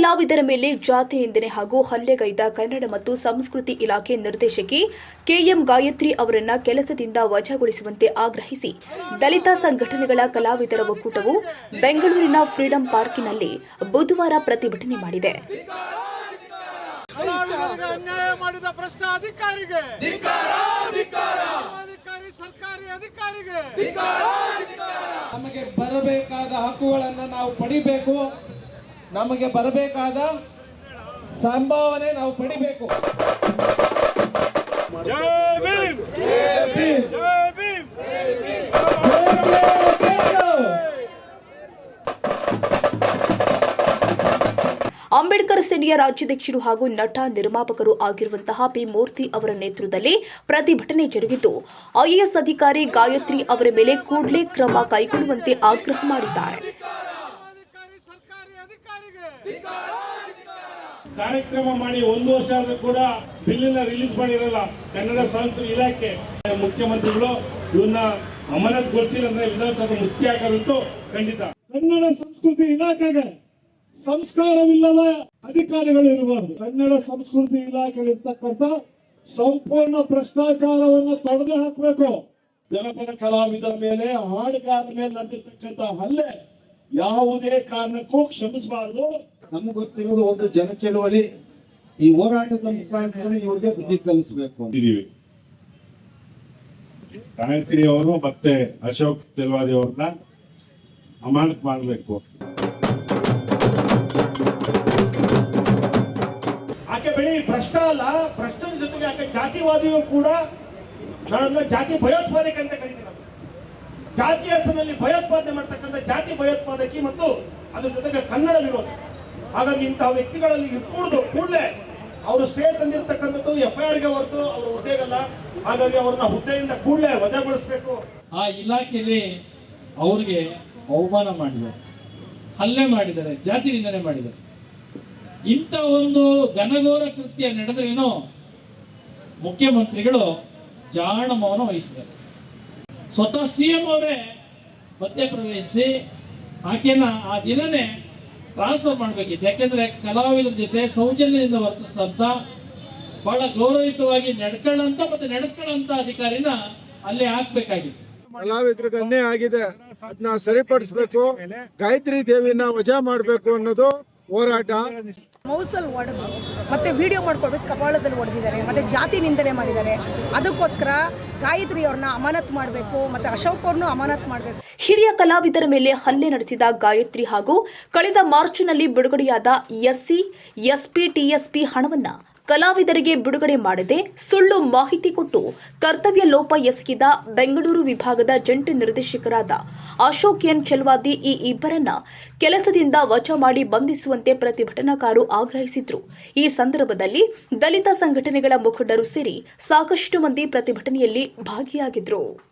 ಕಲಾವಿದರ ಮೇಲೆ ಜಾತಿ ನಿಂದನೆ ಹಾಗೂ ಹಲ್ಲೆಗೈದ ಕನ್ನಡ ಮತ್ತು ಸಂಸ್ಕೃತಿ ಇಲಾಖೆ ನಿರ್ದೇಶಕಿ ಕೆಎಂ ಗಾಯತ್ರಿ ಅವರನ್ನ ಕೆಲಸದಿಂದ ವಜಾಗೊಳಿಸುವಂತೆ ಆಗ್ರಹಿಸಿ ದಲಿತ ಸಂಘಟನೆಗಳ ಕಲಾವಿದರ ಒಕ್ಕೂಟವು ಬೆಂಗಳೂರಿನ ಫ್ರೀಡಂ ಪಾರ್ಕಿನಲ್ಲಿ ಬುಧವಾರ ಪ್ರತಿಭಟನೆ ಮಾಡಿದೆ. ನಮಗೆ ಬರಬೇಕಾದ ಹಕ್ಕುಗಳನ್ನು ನಾವು ಪಡಿಬೇಕು. ನಮಗೆ ಬರಬೇಕಾದ ಸಂಭಾವನೆ ನಾವು ಪಡಿಬೇಕು. ಅಂಬೇಡ್ಕರ್ ಸೇನೆಯ ರಾಜ್ಯಾಧ್ಯಕ್ಷರು ಹಾಗೂ ನಟ ನಿರ್ಮಾಪಕರು ಆಗಿರುವಂತಹ ಪಿ ಮೂರ್ತಿ ಅವರ ನೇತೃತ್ವದಲ್ಲಿ ಪ್ರತಿಭಟನೆ ಜರುಗಿದ್ದು ಐಎಎಸ್ ಅಧಿಕಾರಿ ಗಾಯತ್ರಿ ಅವರ ಮೇಲೆ ಕೂಡಲೇ ಕ್ರಮ ಕೈಗೊಳ್ಳುವಂತೆ ಆಗ್ರಹ ಮಾಡಿದ್ದಾರೆ. ಕಾರ್ಯಕ್ರಮ ಮಾಡಿ ಒಂದು ವರ್ಷ ಆದ್ರೂ ಕೂಡ ಬಿಲ್ನ ರಿಲೀಸ್ ಮಾಡಿರಲ್ಲ ಕನ್ನಡ ಸಾಹಿತ್ಯ ಇಲಾಖೆ. ಮುಖ್ಯಮಂತ್ರಿಗಳು ಇವನ್ನ ಅಮಾನತ್ಗೊಳಿಸಿರಂದ್ರೆ ವಿಧಾನಸಭೆ ಮುಖ್ಯ ಹಾಕೋದಂತೂ ಖಂಡಿತ. ಕನ್ನಡ ಸಂಸ್ಕೃತಿ ಇಲಾಖೆಗೆ ಸಂಸ್ಕಾರವಿಲ್ಲದ ಅಧಿಕಾರಿಗಳು ಇರಬಾರದು. ಕನ್ನಡ ಸಂಸ್ಕೃತಿ ಇಲಾಖೆಯಲ್ಲಿರ್ತಕ್ಕಂಥ ಸಂಪೂರ್ಣ ಭ್ರಷ್ಟಾಚಾರವನ್ನು ತೊಡೆದು ಹಾಕಬೇಕು ಜನಪದ ಕಲಾವಿದರ ಮೇಲೆ ಹಾಡುಗಾರರ ಮೇಲೆ ನಡೆದಿರ್ತಕ್ಕಂಥ ಹಲ್ಲೆ ಯಾವುದೇ ಕಾರಣಕ್ಕೂ ಕ್ಷಮಿಸಬಾರದು. ನಮ್ಗೆ ಗೊತ್ತಿರೋದು ಒಂದು ಜನ ಚಳವಳಿ ಈ ಹೋರಾಟದ ಮುಖಾಂತರ ಇವ್ರಿಗೆ ಬುದ್ಧಿ ಕಲಿಸಬೇಕು ಅಂತಿದ್ದೀವಿ ಗಾಯತ್ರಿ ಅವರು ಮತ್ತೆ ಅಶೋಕ್ ಚೆಲ್ವಾದಿ ಅವ್ರನ್ನ ಅಮಾನತ್ ಮಾಡಬೇಕು. ಆಕೆ ಬೆಳಿ ಭ್ರಷ್ಟ ಅಲ್ಲ ಭ್ರಷ್ಟನ ಜೊತೆಗೆ ಆಕೆ ಜಾತಿವಾದಿಯು ಕೂಡ ಜಾತಿ ಭಯೋತ್ಪಾದಕ ಅಂತ ಕರಿತೀನಿ ನಾನು. ಜಾತಿ ಹೆಸರಿನಲ್ಲಿ ಭಯೋತ್ಪಾದನೆ ಮಾಡ್ತಕ್ಕಂಥ ಜಾತಿ ಭಯೋತ್ಪಾದಕಿ ಮತ್ತು ಅದ್ರ ಜೊತೆಗೆ ಕನ್ನಡ ವಿರೋಧಿ ಹಾಗಾಗಿ ಇಂತಹ ವ್ಯಕ್ತಿಗಳಲ್ಲಿ ಕೂಡುದು ಕೂಡಲೇ ಅವರು ಸ್ಟೇ ತಂದಿರತಕ್ಕಂಥದ್ದು ಎಫ್ ಆರ್ಗೆ ಹೊರತು ಅವರು ಹುದ್ದೆಗಲ್ಲ ಹಾಗಾಗಿ ಅವ್ರನ್ನ ಹುದ್ದೆಯಿಂದ ಕೂಡಲೇ ವಜಾಗೊಳಿಸಬೇಕು. ಆ ಇಲಾಖೆಯಲ್ಲಿ ಅವ್ರಿಗೆ ಅವಮಾನ ಮಾಡಿದ್ದಾರೆ. ಹಲ್ಲೆ ಮಾಡಿದ್ದಾರೆ. ಜಾತಿ ನಿಂದನೆ ಮಾಡಿದ್ದಾರೆ. ಇಂಥ ಒಂದು ಘನಘೋರ ಕೃತ್ಯ ನಡೆದ್ರೇನೋ ಮುಖ್ಯಮಂತ್ರಿಗಳು ಜಾಣ ಮೌನ ವಹಿಸಿದ್ದಾರೆ ಸ್ವತಃ ಸಿ ಎಂ ಅವರೇ ಮಧ್ಯಪ್ರವೇಶಿಸಿ, ಆಕೆನ ಆ ದಿನನೇ ಟ್ರಾನ್ಸ್ಫರ್ ಮಾಡಬೇಕಿತ್ತು. ಯಾಕೆಂದ್ರೆ ಕಲಾವಿದರ ಜೊತೆ ಸೌಜನ್ಯದಿಂದ ವರ್ತಿಸಿದಂತ ಬಹಳ ಗೌರವಯುತವಾಗಿ ನಡ್ಕೊಳ್ಳಂತ ಮತ್ತೆ ನಡೆಸ್ಕೊಳ್ಳಂತ ಅಧಿಕಾರಿನ ಅಲ್ಲಿ ಹಾಕ್ಬೇಕಾಗಿತ್ತು ಕಲಾವಿದ್ರಿಗೆ ಅನ್ಯಾಯ ಆಗಿದೆ. ಅದನ್ನ ಸರಿಪಡಿಸಬೇಕು. ಗಾಯತ್ರಿ ದೇವಿನ ವಜಾ ಮಾಡಬೇಕು ಅನ್ನೋದು ಹೋರಾಟ. ಮೌಸಲ್ ಒಡೆದು ಮತ್ತೆ ವಿಡಿಯೋ ಮಾಡ್ಕೊಳ್ಬೇಕು ಕಪಾಳದಲ್ಲಿ ಒಡೆದಿದ್ದಾರೆ ಮತ್ತೆ ಜಾತಿ ನಿಂದನೆ ಮಾಡಿದ್ದಾರೆ. ಅದಕ್ಕೋಸ್ಕರ ಗಾಯತ್ರಿ ಅವ್ರನ್ನ ಅಮಾನತ್ ಮಾಡಬೇಕು ಮತ್ತೆ ಅಶೋಕ್ ಅವ್ರನ್ನೂ ಅಮಾನತ್ ಮಾಡಬೇಕು. ಹಿರಿಯ ಕಲಾವಿದರ ಮೇಲೆ ಹಲ್ಲೆ ನಡೆಸಿದ ಗಾಯತ್ರಿ ಹಾಗೂ ಕಳೆದ ಮಾರ್ಚ್ನಲ್ಲಿ ಬಿಡುಗಡೆಯಾದ ಎಸ್ಸಿ ಎಸ್ಪಿ ಟಿಎಸ್ಪಿ ಹಣವನ್ನ ಕಲಾವಿದರಿಗೆ ಬಿಡುಗಡೆ ಮಾಡದೆ. ಸುಳ್ಳು ಮಾಹಿತಿ ಕೊಟ್ಟು ಕರ್ತವ್ಯ ಲೋಪ ಎಸಗಿದ ಬೆಂಗಳೂರು ವಿಭಾಗದ ಜಂಟಿ ನಿರ್ದೇಶಕರಾದ ಅಶೋಕ್ ಎನ್ ಚೆಲ್ವಾದಿ ಈ ಇಬ್ಬರನ್ನ ಕೆಲಸದಿಂದ ವಜಾ ಮಾಡಿ ಬಂಧಿಸುವಂತೆ ಪ್ರತಿಭಟನಾಕಾರರು ಆಗ್ರಹಿಸಿದ್ರು. ಈ ಸಂದರ್ಭದಲ್ಲಿ ದಲಿತ ಸಂಘಟನೆಗಳ ಮುಖಂಡರು ಸೇರಿ ಸಾಕಷ್ಟು ಮಂದಿ ಪ್ರತಿಭಟನೆಯಲ್ಲಿ ಭಾಗಿಯಾಗಿದ್ರು.